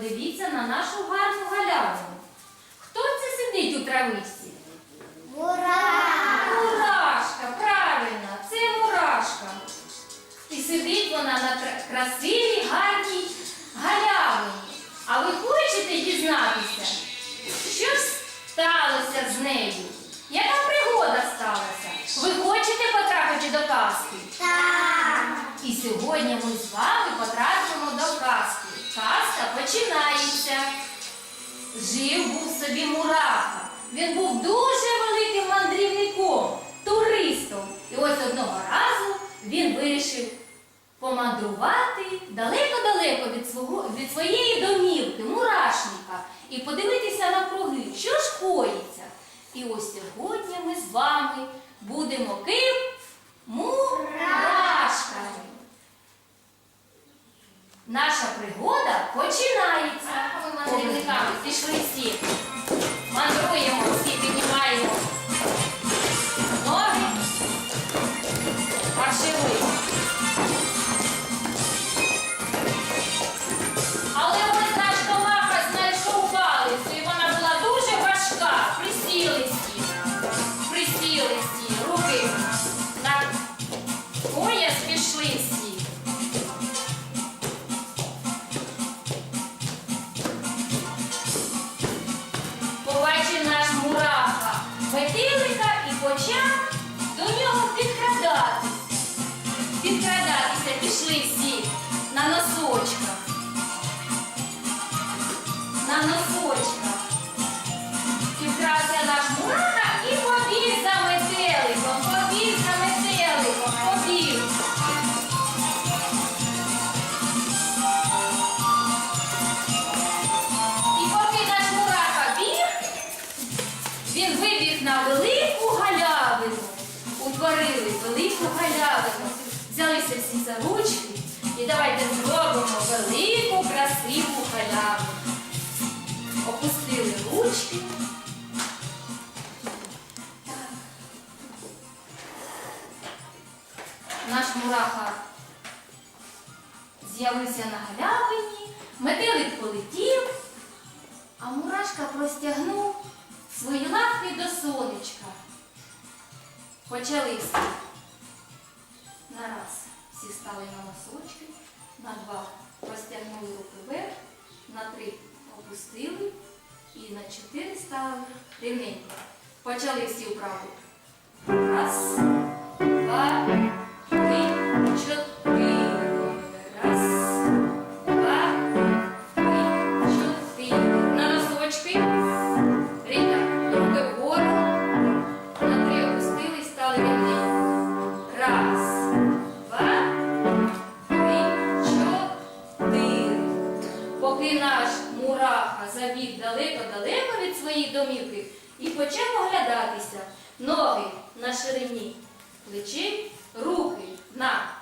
на нашу гарну галявину. Хто це сидить у травичці? Мурашка, правильно, це мурашка. І сидить вона на красивій, гарній галявині. А ви хочете дізнатися, що ж сталося з нею? Яка пригода сталася? Ви хочете потрапити до казки? І сьогодні ми з вами потрапимо до казки. Казка починається. Жив був собі мураха. Він був дуже великим мандрівником, туристом. І ось одного разу він вирішив помандрувати далеко-далеко від, свого, від своєї домівки, мурашника, і подивитися навкруги, що ж коїться. І ось сьогодні ми з вами будемо ким? Мурашками. Наша пригода починається. Ми мандрівниками пішли всі. Пішли на носочках. На носочках. Наш мураха з'явився на галявині, метелик полетів, а мурашка простягнув свої лапки до сонечка. Почали всі. На раз всі стали на носочки, на два простягнули руки вверх, на три опустили і на чотири стали рівненько. Почали всі вправу. Раз, два, На ширині плечей, руки на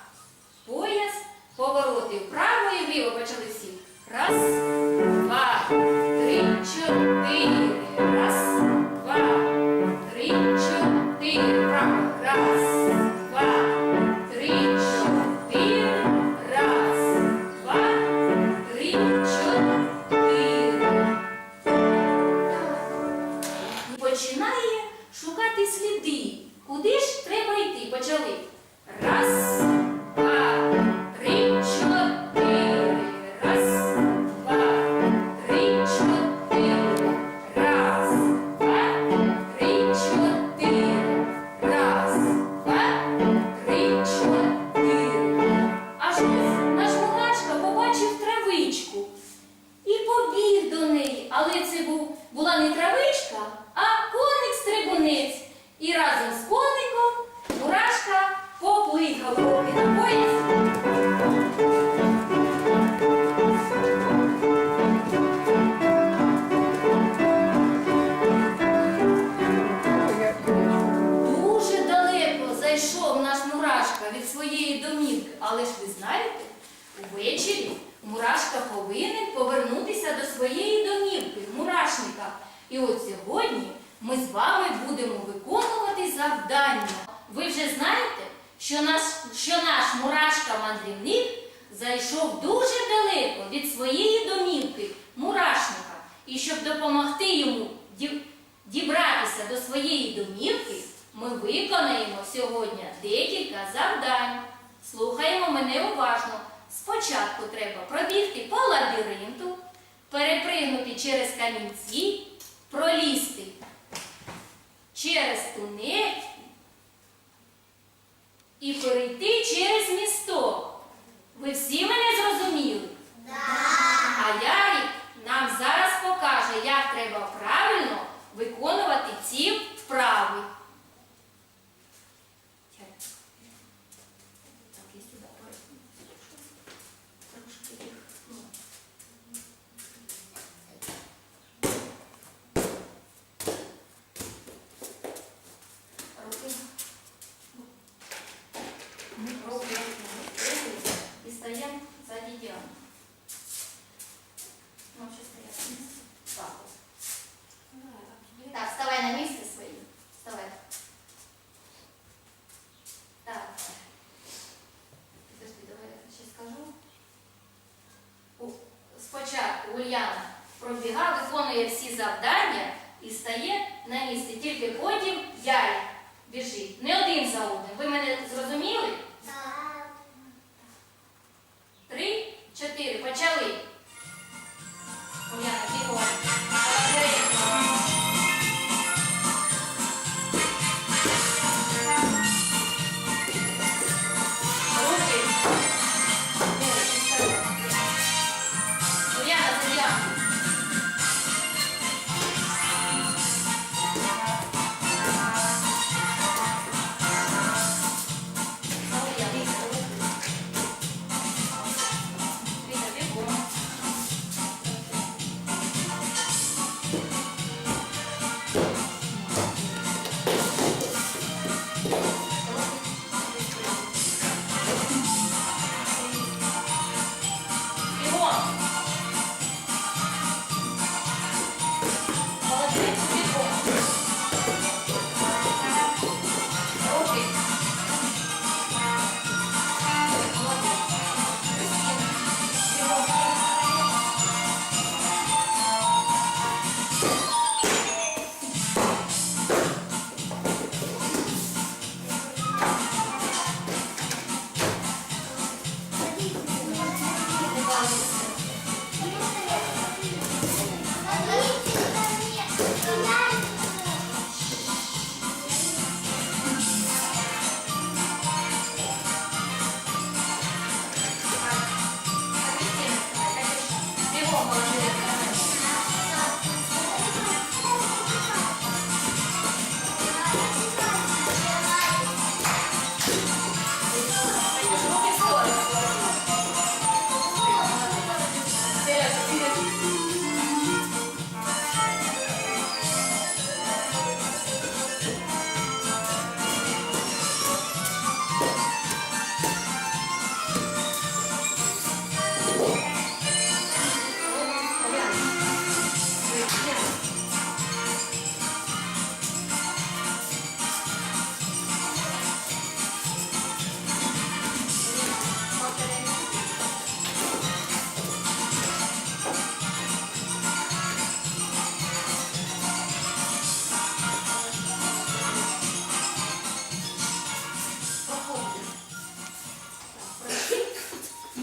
пояс, повороти вправо і вліво почали всі. Раз, два, три, чотири. Пам'ятаєте? Увечері мурашка повинен повернутися до своєї домівки, мурашника. І от сьогодні ми з вами будемо виконувати завдання. Ви вже знаєте, що наш, що наш мурашка-мандрівник зайшов дуже далеко від своєї домівки, мурашника. І щоб допомогти йому дібратися до своєї домівки, ми виконаємо сьогодні декілька завдань. Слухаємо мене уважно. Спочатку треба пробігти по лабіринту, перепригнути через камінці, пролізти через тунель і перейти через місток. Ви всі мене зрозуміли? А Ярик нам зараз покаже, як треба правильно виконувати ці вправи.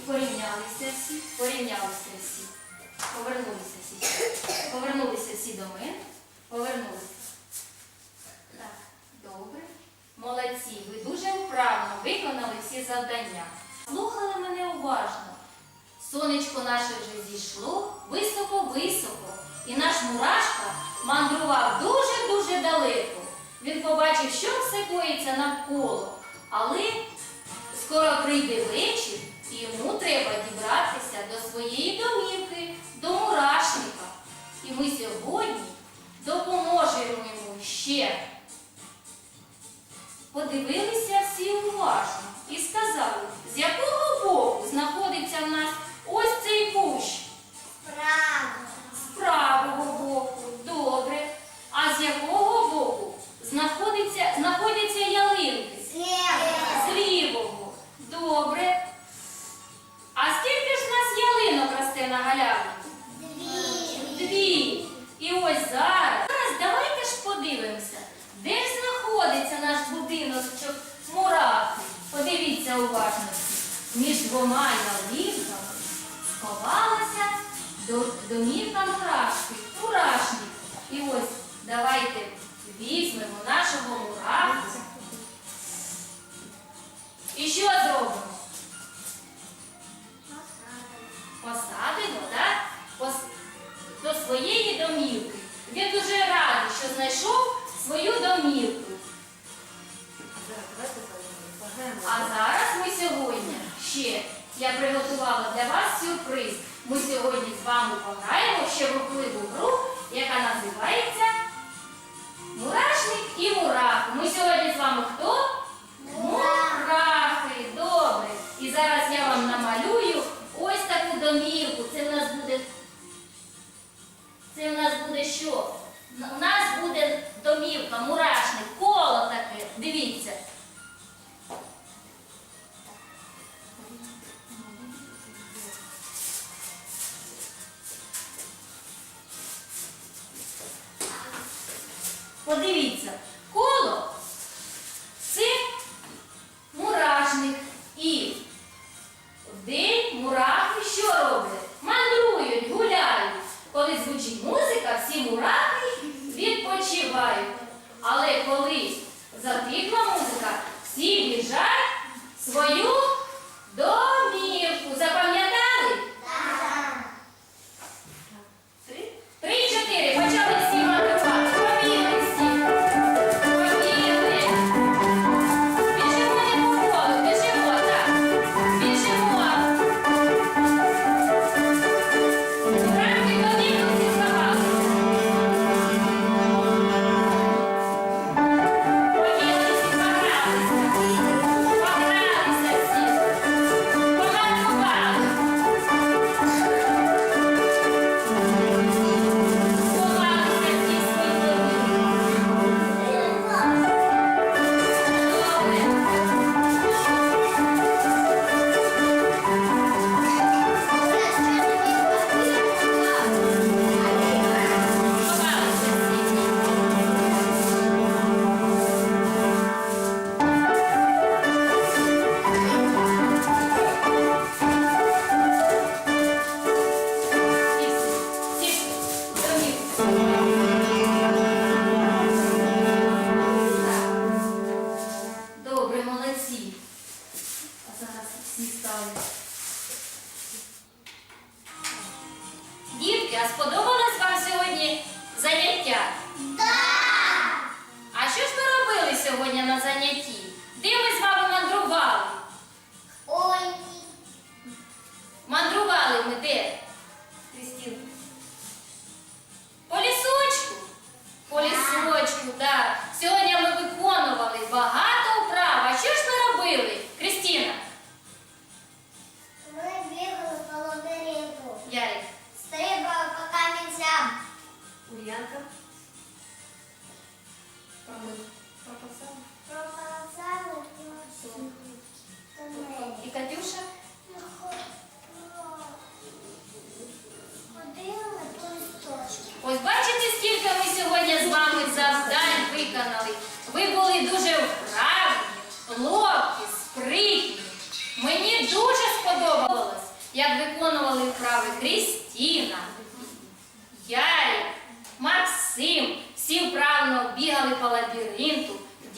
Порівнялися всі, порівнялися всі. Повернулися всі. Повернулися всі до мене. Повернулися. Так, добре. Молодці, ви дуже вправно виконали всі завдання. Слухали мене уважно. Сонечко наше вже зійшло високо-високо, і наш мурашка мандрував дуже-дуже далеко. Він побачив, що все коїться навколо, але скоро прийде вечір, ще. Подивилися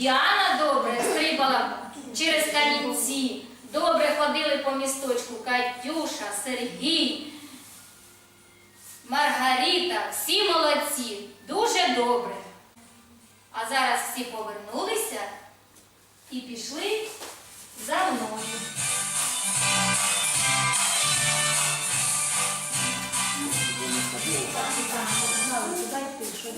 Діана добре стрибала через камінці, добре ходили по місточку Катюша, Сергій, Маргарита, всі молодці, дуже добре. А зараз всі повернулися і пішли за мною. Дайте, що